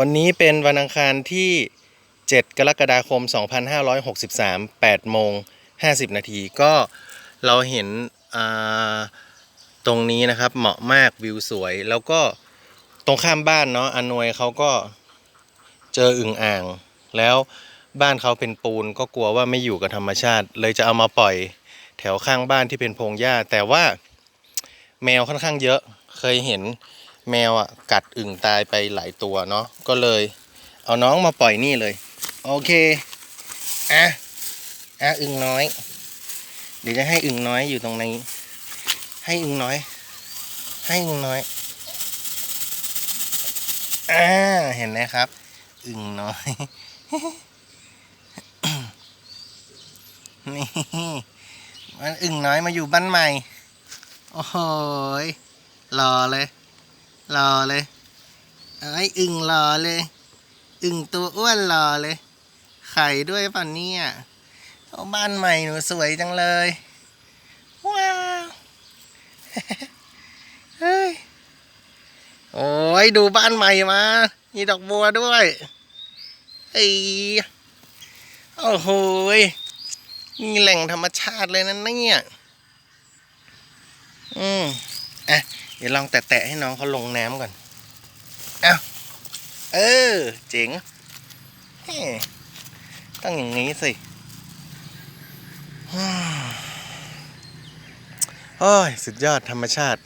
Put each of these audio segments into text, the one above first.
วันนี้เป็นวันอังคารที่ 7 กรกฎาคม 2563 8โมง50 นาทีก็เราเห็นตรงนี้นะครับเหมาะมากวิวสวย แล้วก็ตรงข้ามบ้านเนาะอานวยเขาก็เจออึ่งอ่าง แล้วบ้านเขาเป็นปูนก็กลัวว่าไม่อยู่กับธรรมชาติ เลยจะเอามาปล่อยแถวข้างบ้านที่เป็นพงหญ้า แต่ว่าแมวค่อนข้างเยอะเคยเห็น แมวอะกัดอึ่งตายไปหลายตัวเนาะก็เลย เอาน้องมาปล่อยนี่เลย โอเคอะอะอึ่งน้อย เดี๋ยวจะให้อึ่งน้อยอยู่ตรงนี้ ให้อึ่งน้อย ให้อึ่งน้อยอ่าเห็นไหมครับ อึ่งน้อยนี่มันอึ่งน้อยมาอยู่บ้านใหม่ โอ้โหยรอเลย รอเลยเอ้ยอึ่งรอเลย อึ่งตัวอ้วนรอเลย ไข่ด้วยป่ะเนี่ยบ้านใหม่หนูสวยจังเลย ว้าวเฮ้ยโอ้ยดูบ้านใหม่มา มีดอกบัวด้วยไอ้ยโอ้โหมีแหล่งธรรมชาติเลยนะเนี่ย อืมอะ ดี๋ยวลองแตะๆให้น้องเขาลงน้ำก่อนเอ้าเออ เจ๋งเฮ้ต้องอย่างนี้สิอืมโอ้ย สุดยอดธรรมชาติ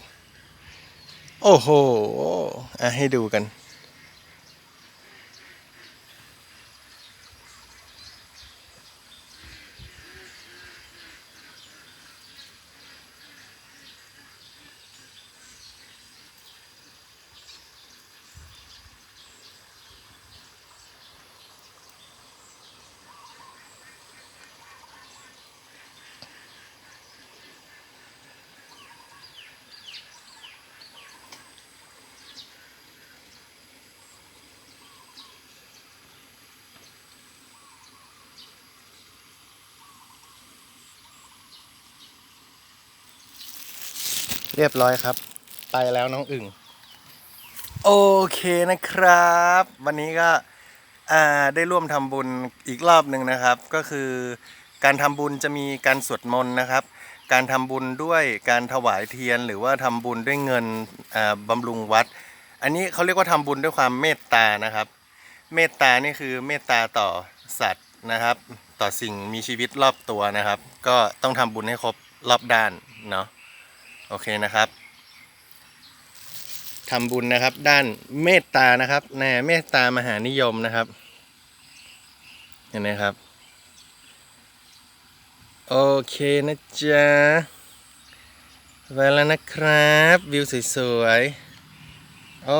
โอ้โหอะให้ดูกัน เรียบร้อยครับ ไปแล้วน้องอึ่งโอเคนะครับ วันนี้ก็ได้ร่วมทำบุญอีกรอบหนึ่งนะครับ ก็คือการทำบุญจะมีการสวดมนต์นะครับ การทำบุญด้วยการถวายเทียน หรือว่าทำบุญด้วยเงินอ่าบำรุงวัด อันนี้เขาเรียกว่าทำบุญด้วยความเมตตานะครับ เมตตานี่คือเมตตาต่อสัตว์นะครับ ต่อสิ่งมีชีวิตรอบตัวนะครับ ก็ต้องทำบุญให้ครบรอบด้านเนาะ โอเคนะครับทำบุญนะครับ ด้านเมตตานะครับแน่เมตตามหานิยมนะครับเห็นไหมครับ โอเคนะจ๊ะไปแล้วนะครับ วิวสวยๆ โอ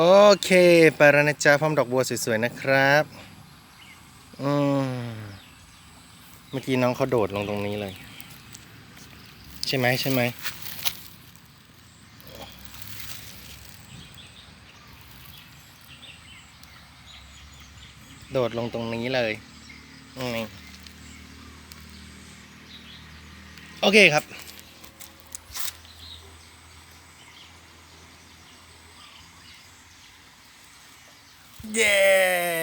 เคไปแล้วนะจ๊ะพร้อมดอกบัวสวยๆนะครับอืมเมื่อกี้น้องเขาโดดลงตรงนี้เลย ใช่ไหมใช่ไหม โดดลงตรงนี้เลยอโอเคครับ เย้